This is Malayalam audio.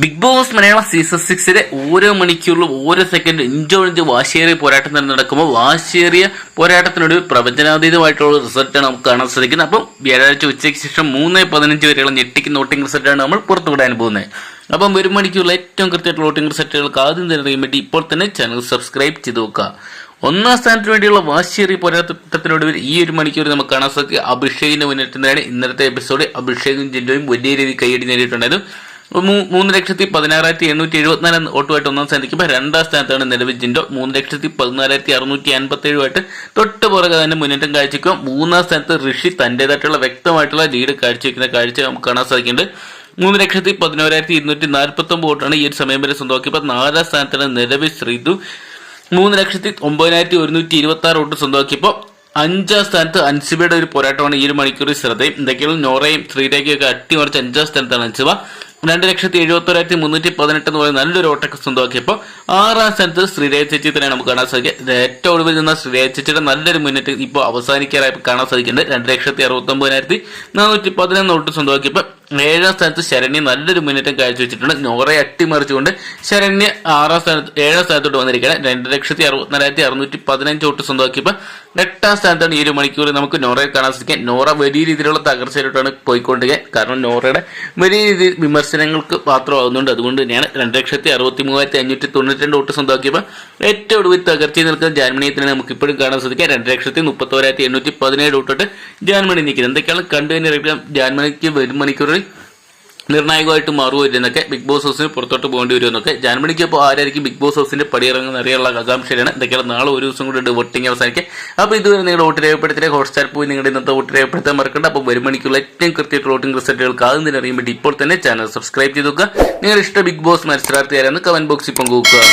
ബിഗ് ബോസ് മലയാളം സീസൺ സിക്സിലെ ഓരോ മണിക്കൂറിലും ഓരോ സെക്കൻഡ് ഇഞ്ചോടിഞ്ച് വാശിയേറിയ പോരാട്ടം തന്നെ നടക്കുമ്പോൾ വാശിയേറിയ പോരാട്ടത്തിനൊരു പ്രവചനാതീതമായിട്ടുള്ള റിസൾട്ടാണ് നമുക്ക് കാണാൻ സാധിക്കുന്നത്. അപ്പം വ്യാഴാഴ്ച ഉച്ചയ്ക്ക് ശേഷം മൂന്ന് പതിനഞ്ച് വരെയുള്ള ഞെട്ടിക്കുന്ന വോട്ടിംഗ് റിസൾട്ടാണ് നമ്മൾ പുറത്തുവിടാൻ പോകുന്നത്. അപ്പം ഒരു മണിക്കൂറിൽ ഏറ്റവും കൃത്യമായിട്ടുള്ള വോട്ടിംഗ് റിസൾട്ടുകൾക്ക് ആദ്യം തന്നെ അറിയാൻ വേണ്ടി ഇപ്പോൾ തന്നെ ചാനൽ സബ്സ്ക്രൈബ് ചെയ്ത് നോക്കുക. ഒന്നാം സ്ഥാനത്തിന് വേണ്ടിയുള്ള വാശിയേറിയ പോരാട്ടത്തിനൊടുവിൽ ഈ ഒരു മണിക്കൂർ നമുക്ക് കാണാൻ സാധിക്കുക അഭിഷേകിന്റെ മുന്നേറ്റത്തിനാണ് ഇന്നത്തെ എപ്പിസോഡ് അഭിഷേകും ജിൻഡോയും വലിയ രീതിയിൽ കൈയടി നേടിയിട്ടുണ്ടായിരുന്നു. മൂന്ന് ലക്ഷത്തി പതിനാറായിരത്തി എണ്ണൂറ്റി എഴുപത്തിനാല് വോട്ടുമായിട്ട് ഒന്നാം സ്ഥാനത്തേക്ക്. രണ്ടാം സ്ഥാനത്താണ് നിലവിൽ ജിൻഡോ. മൂന്ന് ലക്ഷത്തി പതിനാലായിരത്തി അറുന്നൂറ്റി അൻപത്തി ഏഴുമായിട്ട് തൊട്ട് പുറകെ തന്നെ മുന്നേറ്റം കാഴ്ചയ്ക്കും മൂന്നാം സ്ഥാനത്ത് ഋഷി തന്റേതായിട്ടുള്ള വ്യക്തമായിട്ടുള്ള ലീഡ് കാഴ്ചവെക്കുന്ന കാഴ്ച നമുക്ക് കാണാൻ സാധിക്കുന്നുണ്ട്. മൂന്ന് ലക്ഷത്തി പതിനോരായിരത്തി ഇരുന്നൂറ്റി നാൽപ്പത്തി ഒമ്പത് വോട്ടാണ് ഈ ഒരു സമയം വരെ സ്വന്തമാക്കിയപ്പോൾ നാലാം സ്ഥാനത്താണ് നിലവിൽ ശ്രീതു. മൂന്ന് ലക്ഷത്തി ഒമ്പതിനായിരത്തി ഒരുന്നൂറ്റി ഇരുപത്തി ആറ് വോട്ട് സ്വന്തമാക്കിയപ്പോൾ അഞ്ചാം സ്ഥാനത്ത് അൻസിബയുടെ ഒരു പോരാട്ടമാണ് ഈ ഒരു മണിക്കൂറിൽ ശ്രദ്ധയും. എന്തൊക്കെയാണ് നോറയും ശ്രീരേഖയും ഒക്കെ അട്ടിമറിച്ച് അഞ്ചാം സ്ഥാനത്താണ് അൻസിബ. രണ്ട് ലക്ഷത്തി എഴുപത്തൊരായിരത്തി മുന്നൂറ്റി പതിനെട്ട് എന്ന് പറയുന്ന നല്ലൊരു ഓട്ടൊക്കെ സ്വന്തമാക്കിയപ്പോൾ ആറാം സ്ഥാനത്ത് ശ്രീരേഖ ചേച്ചി തന്നെയാണ് നമുക്ക് കാണാൻ സാധിക്കുക. ഇത് ഏറ്റവും ഒടുവിൽ നിന്ന ശ്രീരേഖ ചേച്ചിയുടെ നല്ലൊരു മുന്നേറ്റം ഇപ്പോൾ അവസാനിക്കാറായി കാണാൻ സാധിക്കുന്നുണ്ട്. രണ്ട് ലക്ഷത്തി അറുപത്തൊമ്പതിനായിരത്തി നാനൂറ്റി പതിനൊന്ന് ഓട്ട് സ്വന്തമാക്കിയപ്പോൾ ഏഴാം സ്ഥാനത്ത് ശരണ്യ നല്ലൊരു മുന്നേറ്റം കാഴ്ചവെച്ചിട്ടുണ്ട്. നോറയെ അട്ടിമറിച്ചുകൊണ്ട് ശരണ്യ ആറാം സ്ഥാനത്ത് ഏഴാം സ്ഥാനത്തോട്ട് വന്നിരിക്കുകയാണ്. രണ്ട് ലക്ഷത്തി അറുപത്തിനാലായിരത്തി അറുന്നൂറ്റി പതിനഞ്ച് വോട്ട് സ്വന്തമാക്കിയപ്പോൾ എട്ടാം സ്ഥാനത്താണ് ഈ ഒരു മണിക്കൂർ നമുക്ക് നോറയെ കാണാൻ സാധിക്കുക. നോറ വലിയ രീതിയിലുള്ള തകർച്ചയിലോട്ടാണ് പോയിക്കൊണ്ടിരിക്കുക. കാരണം നോറയുടെ വലിയ രീതിയിൽ വിമർശനങ്ങൾക്ക് പാത്രമാകുന്നുണ്ട്. അതുകൊണ്ട് തന്നെയാണ് രണ്ട് ലക്ഷത്തി അറുപത്തി മൂവായിരത്തി അഞ്ഞൂറ്റി തൊണ്ണൂറ്റി രണ്ട് വോട്ട് സ്വന്തമാക്കിയപ്പോൾ ഏറ്റവും ഒടുവിൽ തകർച്ചയിൽ നിൽക്കുന്ന ജാൻമണിയെ നമുക്ക് ഇപ്പോഴും കാണാൻ സാധിക്കുക രണ്ട് ലക്ഷത്തി മുപ്പത്തോരായിരത്തി എണ്ണൂറ്റി പതിനേഴ് വോട്ടിട്ട് ജാൻമണി നിൽക്കുന്നത് എന്തൊക്കെയാണ് കണ്ടു തന്നെ ജാൻമണിക്ക് വരും മണിക്കൂറിൽ നിർണായകമായിട്ട് മാറുമോ എന്നൊക്കെ ബിഗ് ബോസ് ഹൗസിന് പുറത്തോട്ട് പോകേണ്ടി വരുമെന്നൊക്കെ ജാൻമണിക്ക് അപ്പോൾ ആരായിരിക്കും ബിഗ് ബോസ് ഹൗസിന്റെ പടിയിറങ്ങുന്ന അറിയാനുള്ള ആകാംക്ഷയാണ് ഇതൊക്കെയാണ് നാളെ ഒരു ദിവസം കൂടി വോട്ടിംഗ് അവസാനിക്കുക. അപ്പോൾ ഇതുവരെ നിങ്ങളുടെ വോട്ട് രേഖപ്പെടുത്തിയ ഹോട്ട്സ്റ്റാർ പോയി നിങ്ങളുടെ ഇന്നത്തെ വോട്ട് രേഖപ്പെടുത്താൻ മറക്കണ്ട. അപ്പോൾ വരും മണിക്കുള്ള ഏറ്റവും കൃത്യമായിട്ട് വോട്ടിംഗ് റിസൾട്ടുകൾക്ക് ആദ്യം തന്നെ അറിയാൻ വേണ്ടി ഇപ്പോൾ തന്നെ ചാനൽ സബ്സ്ക്രൈബ് ചെയ്ത് നോക്കുക. നിങ്ങളുടെ ഇഷ്ട ബിഗ് ബോസ് മത്സരാർത്ഥി ആരാന്ന് കമന്റ് ബോക്സിൽ പങ്കുവെക്കുക.